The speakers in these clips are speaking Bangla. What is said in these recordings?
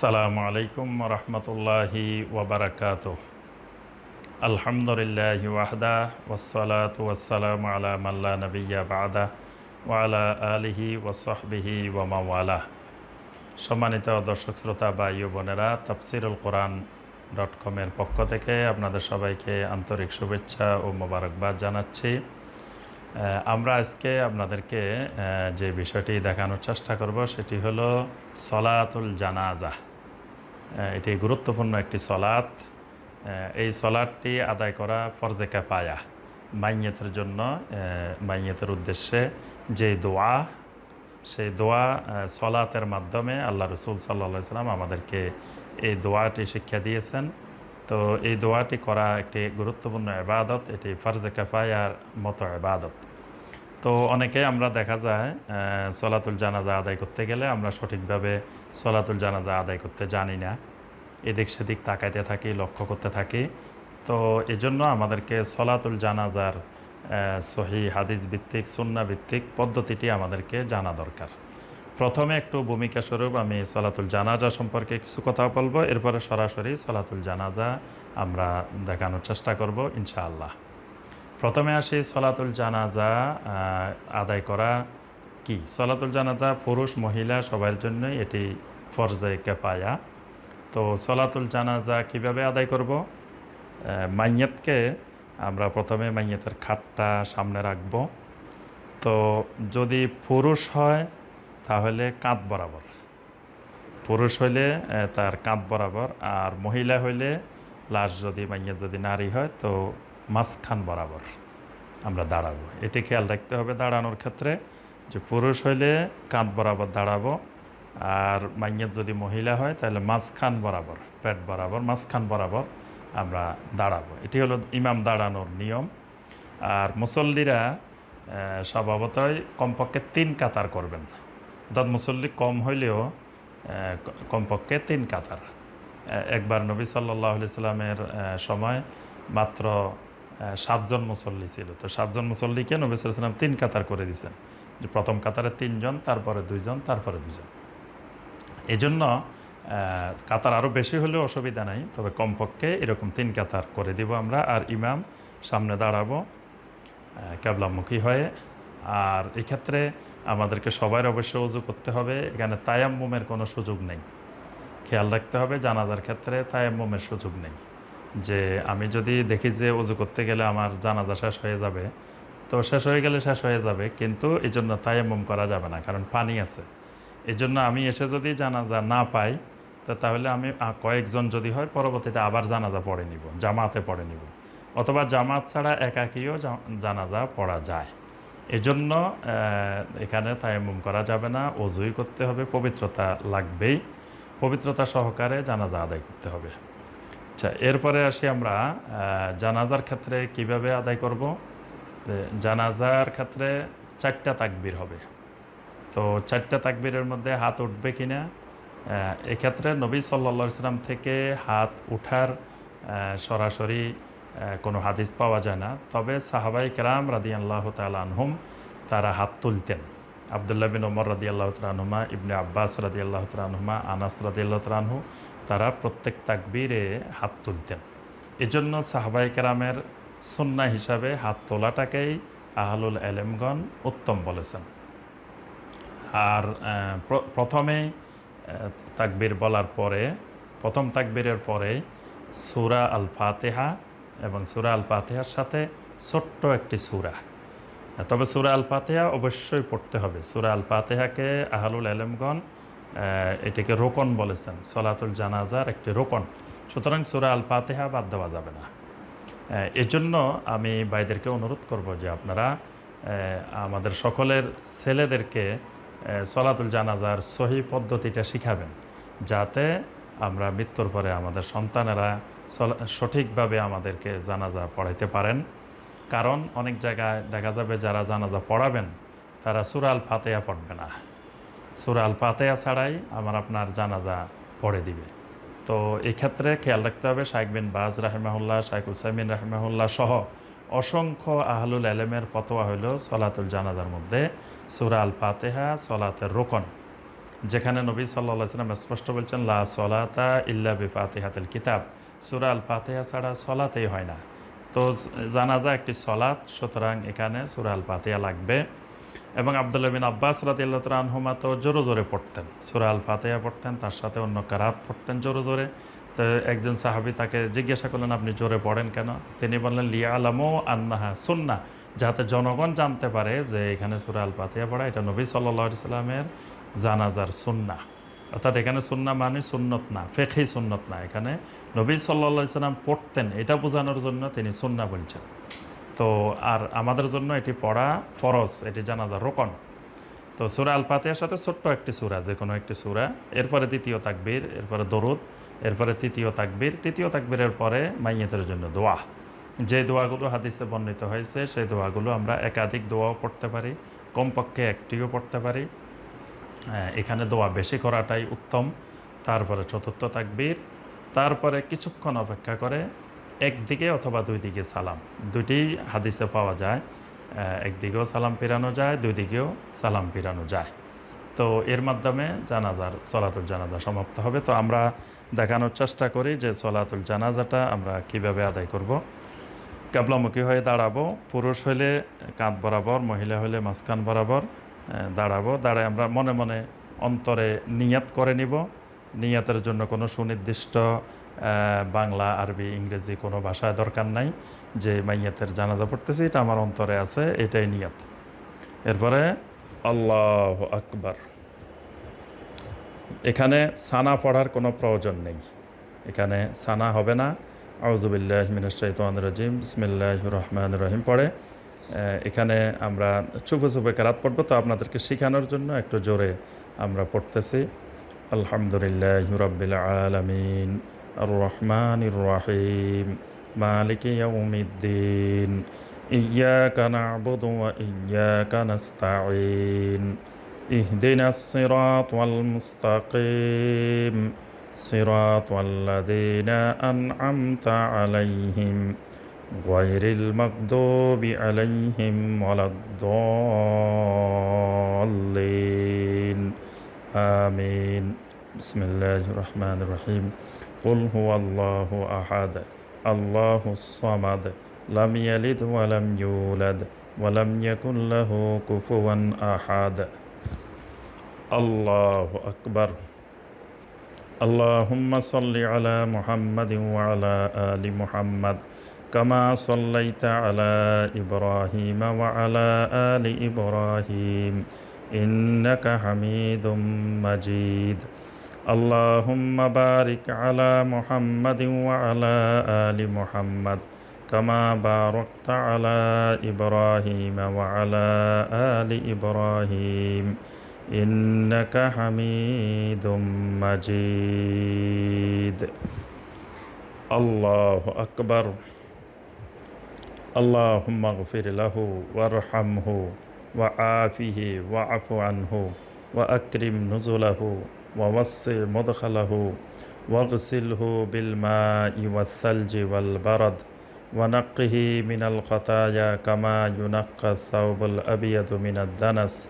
আসসালামু আলাইকুম রহমতুল্লাহি ওবরাকাত আলহামদুলিল্লাহ ওয়াহদা ওসলাত ওয়াসালাম আলা মাল্লা নবিয়া বাদা ওয়ালা আলিহি ওসহবিহি ওয়ামাওয়ালা সম্মানিত দর্শক, শ্রোতা বা ইউ বোনেরা, তফসিরুল কোরআন ডট কমের পক্ষ থেকে আপনাদের সবাইকে আন্তরিক শুভেচ্ছা ও মোবারকবাদ জানাচ্ছি। আমরা আজকে আপনাদেরকে যে বিষয়টি দেখানোর চেষ্টা করব সেটি হলো সলাতুল জানাজা। এটি গুরুত্বপূর্ণ একটি সলাত এই সলাটটি আদায় করা ফরজে কাপায়া মাইয়েতের জন্য মাইয়েতের উদ্দেশ্যে যে দোয়া, সেই দোয়া সলাতের মাধ্যমে আল্লাহ রসুল সাল্লা সাল্লাম আমাদেরকে এই দোয়াটি শিক্ষা দিয়েছেন। তো এই দোয়াটি করা একটি গুরুত্বপূর্ণ এবাদত এটি ফরজে কাফায়ার মতো এবাদত তো অনেকে আমরা দেখা যায় সলাতুল জানাজা আদায় করতে গেলে আমরা সঠিকভাবে সলাতুল জানাজা আদায় করতে জানি না। এদিক সেদিক তাকাইতে থাকি, লক্ষ্য করতে থাকি। তো এজন্য আমাদেরকে সলাতুল জানাজার সহি হাদিস ভিত্তিক, সুন্না ভিত্তিক পদ্ধতিটি আমাদেরকে জানা দরকার। প্রথমে একটু ভূমিকা স্বরূপ আমি সলাতুল জানাজা সম্পর্কে কিছু কথা বলব। এরপরে সরাসরি সলাতুল জানাজা আমরা দেখানোর চেষ্টা করব, ইনশাআল্লাহ। প্রথমে আসি সলাতুল জানাজা আদায় করা কি? সলাতুল জানাজা পুরুষ, মহিলা সবার জন্যই এটি ফরজে কেপায়া তো সলাতুল জানাজা কীভাবে আদায় করব? মাইয়াতকে আমরা প্রথমে মাইয়াতের খাটটা সামনে রাখব। তো যদি পুরুষ হয়, তাহলে কাঁধ বরাবর। পুরুষ হইলে তার কাঁধ বরাবর, আর মহিলা হইলে লাশ যদি মাইয়াত যদি নারী হয়, তো মাঝখান বরাবর আমরা দাঁড়াবো। এটি খেয়াল রাখতে হবে দাঁড়ানোর ক্ষেত্রে যে পুরুষ হইলে কাঁধ বরাবর দাঁড়াবো আর মাইয়াত যদি মহিলা হয় তাহলে মাঝখান বরাবর, পেট বরাবর, মাঝখান বরাবর আমরা দাঁড়াবো। এটি হলো ইমাম দাঁড়ানোর নিয়ম। আর মুসল্লিরা স্বভাবতই কমপক্ষে তিন কাতার করবেন। অর্থাৎ মুসল্লি কম হইলেও কমপক্ষে তিন কাতার। একবার নবী সাল্লাহ সাল্লামের সময় মাত্র সাতজন মুসল্লি ছিল। তো সাতজন মুসল্লিকে নবী সাল্লাম তিন কাতার করে দিয়েছেন। যে প্রথম কাতারে তিনজন, তারপরে দুইজন, তারপরে দুজন এই জন্য কাতার আরও বেশি হলেও অসুবিধা নাই, তবে কমপক্ষে এরকম তিন কাতার করে দিব আমরা আর ইমাম সামনে দাঁড়াবো ক্যাবলামুখী হয়ে। আর এক্ষেত্রে আমাদেরকে সবার অবশ্য উজু করতে হবে, এখানে তায়াম্মুমের কোনো সুযোগ নেই। খেয়াল রাখতে হবে, জানাজার ক্ষেত্রে তায়াম্মুমের সুযোগ নেই। যে আমি যদি দেখি যে উজু করতে গেলে আমার জানাজা শেষ হয়ে যাবে, তো শেষ হয়ে গেলে শেষ হয়ে যাবে, কিন্তু এই জন্য তায়াম্মুম করা যাবে না, কারণ পানি আছে। এই জন্য আমি এসে যদি জানাজা না পাই, তো তাহলে আমি কয়েকজন যদি হয়, পরবর্তীতে আবার জানাজা পড়ে নিব, জামাতে পড়ে নিব, অথবা জামাত ছাড়া একাকীও জানাজা পড়া যায়। এজন্য এখানে তায়াম্মুম করা যাবে না অজুই করতে হবে, পবিত্রতা লাগবেই। পবিত্রতা সহকারে জানাজা আদায় করতে হবে। আচ্ছা এরপরে আসি আমরা জানাজার ক্ষেত্রে কীভাবে আদায় করব? জানাজার ক্ষেত্রে চারটা তাকবির হবে। তো চারটা তাকবীরের মধ্যে হাত উঠবে কি না এক্ষেত্রে নবী সাল্লা সাল্লাম থেকে হাত উঠার সরাসরি কোনো হাদিস পাওয়া যায় না। তবে সাহাবাই কেরাম রাদি আল্লাহ আনহুম তারা হাত তুলতেন। আবদুল্লাহ বিন ওমর রাদি আল্লাহ তালহুমা ইবনে আব্বাস রাদি আল্লাহ তালহুমা আনাস রাদি আল্লাহ তালহু তারা প্রত্যেক তাকবীরে হাত তুলতেন। এজন্য সাহাবাই কেরামের সুন্না হিসাবে হাত তোলাটাকেই আহলুল এলেমগণ উত্তম বলেছেন। আর আহ, প্র- প্রথমেই তাকবীর বলার পরে প্রথম তাকবীরের পরে সুরা আল ফাতেহা এবং সুরা আল ফাতেহার সাথে ছোট্ট একটি সুরা। তবে সুরা আল ফাতেহা অবশ্যই পড়তে হবে। সুরা আল ফাতেহাকে আহলুল আলমগণ এটিকে রোকন বলেছেন। সলাতুল জানাজার একটি রোকন। সুতরাং সুরা আল ফাতেহা বাদ দেওয়া যাবে না। এজন্য আমি ভাইদেরকে অনুরোধ করব যে আপনারা আমাদের সকলের ছেলেদেরকে সলাতুল জানাজার সহি পদ্ধতিটা শিখাবেন। যাতে আমরা মৃত্যুর পরে আমাদের সন্তানেরা সঠিকভাবে আমাদেরকে জানাজা পড়াইতে পারেন। কারণ অনেক জায়গায় দেখা যাবে যারা জানাজা পড়াবেন, তারা সুরাল ফাতেহা পড়বে না। সুরাল ফাতেহা ছাড়াই আমার আপনার জানাজা পড়ে দিবে। তো এই ক্ষেত্রে খেয়াল রাখতে হবে শাইখ বিন বাজ রাহেমাহুল্লাহ, শাইখ উসাইমিন রাহেমাহুল্লাহ সহ অসংখ্য আহলুল আলেমের ফতোয়া হইল সলাতুল জানাজার মধ্যে সুরা আল ফাতেহা সলাতের রোকন, যেখানে নবী সাল্লাহ সাল্লাম স্পষ্ট বলছেন, লা সলাতা ইল্লা বি ফাতিহাতুল কিতাব। সুরা আল ফাতিহা ছাড়া সলাতেই হয় না। তো জানাজা একটি সলাত সুতরাং এখানে সুরাল ফাতিহা লাগবে। এবং আবদুল্লাহ বিন আব্বাস রাদিয়াল্লাহু তাআলা আনহুমা তো জোরে জোরে পড়তেন। সুরা আল পড়তেন, তার সাথে অন্য কারাত পড়তেন জোরে জোরে। তো একজন সাহাবী তাকে জিজ্ঞাসা করলেন, আপনি জোরে পড়েন কেন? তিনি বললেন লিয়া আলামো আন্নাহা সুন্না যাতে জনগণ জানতে পারে যে এখানে সুরাল ফাতিহা পড়া, এটা নবী সাল্লাহ সাল্লামের জানাজার সুন্না অর্থাৎ এখানে সুন্না মানে সুন্নত না ফেখেই সুন্নত না। এখানে নবী সাল্লা সাল্লাম পড়তেন, এটা বোঝানোর জন্য তিনি সুন্না বলছেন। তো আর আমাদের জন্য এটি পড়া ফরজ, এটি জানাজার রোকন। তো সুরা আল ফাতিহার সাথে ছোট্ট একটি সুরা, যে কোনো একটি সুরা। এরপরে দ্বিতীয় তাকবীর, এরপরে দরুদ, এরপরে তৃতীয় তাকবীর। তৃতীয় তাকবীরের পরে মাইয়েতের জন্য দোয়া। যে দোয়াগুলো হাদিসে বর্ণিত হয়েছে, সেই দোয়াগুলো আমরা একাধিক দোয়াও পড়তে পারি, কমপক্ষে একটিও পড়তে পারি। এখানে দোয়া বেশি করাটাই উত্তম। তারপরে চতুর্থ তাকবীর। তারপরে কিছুক্ষণ অপেক্ষা করে একদিকে অথবা দুই দিকে সালাম। দুটি হাদিসে পাওয়া যায় একদিকেও সালাম ফিরানো যায় দুই দিকেও সালাম ফিরানো যায়। তো এর মাধ্যমে জানাজার, সলাতুল জানাজা সমাপ্ত হবে। তো আমরা দেখানোর চেষ্টা করি যে সলাতুল জানাজাটা আমরা কীভাবে আদায় করব। কাবলামুখী হয়ে দাঁড়াবো। পুরুষ হলে কাঁধ বরাবর, মহিলা হলে মাঝখান বরাবর। দাঁড়াবো। দাঁড়ায় আমরা মনে মনে অন্তরে নিয়াত করে নিব। নিয়াতের জন্য কোনো সুনির্দিষ্ট বাংলা, আরবি, ইংরেজি কোনো ভাষায় দরকার নাই। যে মাইয়াতের জানাজা পড়তেছি, এটা আমার অন্তরে আছে, এটাই নিয়াত। এরপরে, আল্লাহ আকবার। এখানে সানা পড়ার কোনো প্রয়োজন নেই। এখানে সানা হবে না। আউজুবিল্লাহ মিনাশাইতান রাজিম। বিসমিল্লাহ রহমান রহিম পড়ে। এখানে আমরা চুপে চুপে কেরাত পড়বো তো আপনাদেরকে শেখানোর জন্য একটু জোরে আমরা পড়তেছি আলহামদুলিল্লাহ রব্বিল আলমিন আর রহমান রাহিম মালিক ইয়াউমিদ্দিন إياك نعبد وإياك نستعين اهدنا الصراط المستقيم صراط الذين أنعمت عليهم غير المغضوب عليهم ولا الضالين. آمين. بسم الله الرحمن الرحيم. قل هو الله أحد الله الصمد لم يلد ولم يولد ولم يكن له كفوا أحد. الله أكبر. اللهم صل على محمد وعلى آل محمد. কমা সল্লাইতা আলা ইব্রাহিম ওয়া আলা আলি ইব্রাহিম ইন্নাকা হামিদুম মাজিদ আল্লাহুম্মা বারিক আলা মুহাম্মাদিন ওয়া আলা আলি মুহাম্মাদ কমা বারাকতা আলা ইব্রাহিম ওয়া আলা আলি ইব্রাহিম ইন্নাকা হামিদুম মাজিদ আল্লাহু আকবার اللهم اغفر له وارحمه وعافه واعف عنه وأكرم نزله ووسع مدخله واغسله بالماء والثلج والبرد ونقه من الخطايا كما ينقى الثوب الأبيض من الدنس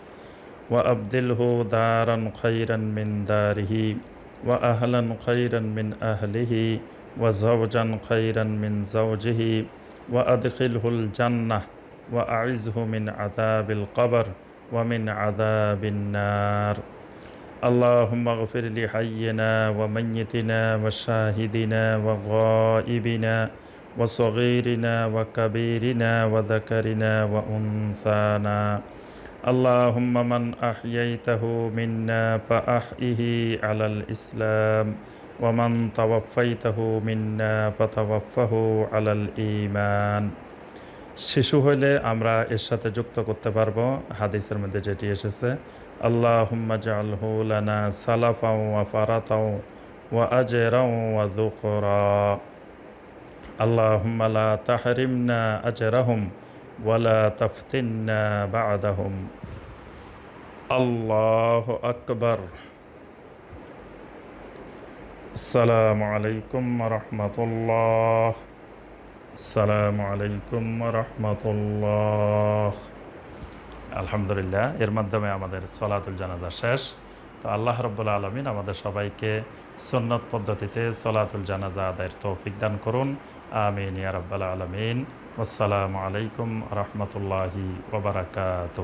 وأبدله دارا خيرا من داره وأهلا خيرا من أهله وزوجا خيرا من زوجه وأدخله الجنة وأعزه من عذاب القبر ومن عذاب النار اللهم اغفر لحينا وميتنا وشاهدنا وغائبنا وصغيرنا وكبيرنا وذكرنا وأنثانا اللهم من أحييته منا فأحيه على الإسلام ومن توفيته منا فتوفه على ইমান শিশু হইলে আমরা এর সাথে যুক্ত করতে পারব। হাদিসের মধ্যে যেটি এসেছে আল্লাহ হুম্মাজালহু লানা সালাফাও ওয়া ফারাতাও ওয়া আজরা ওয়া যুকরা আল্লাহ লা তাহরিমনা আজরাহুম ওয়ালা তাফতিন্না বাদাহুম। আল্লাহ আকবর। আসসালামু আলাইকুম রহমতুল্লাহ। আসসালামু আলাইকুম রহমতুল্লাহ। আলহামদুলিল্লাহ, এর মাধ্যমে আমাদের সলাতুল জানাজা শেষ। তো আল্লাহ রব্বুল্লা আলমিন আমাদের সবাইকে সন্ন্যত পদ্ধতিতে সলাতুল জানাজা আদায়ের তৌফিক দান করুন। আমিন ইয়ারব্বাল আলমিন। আসসালামু আলাইকুম রহমতুল্লাহি ওবরাকাত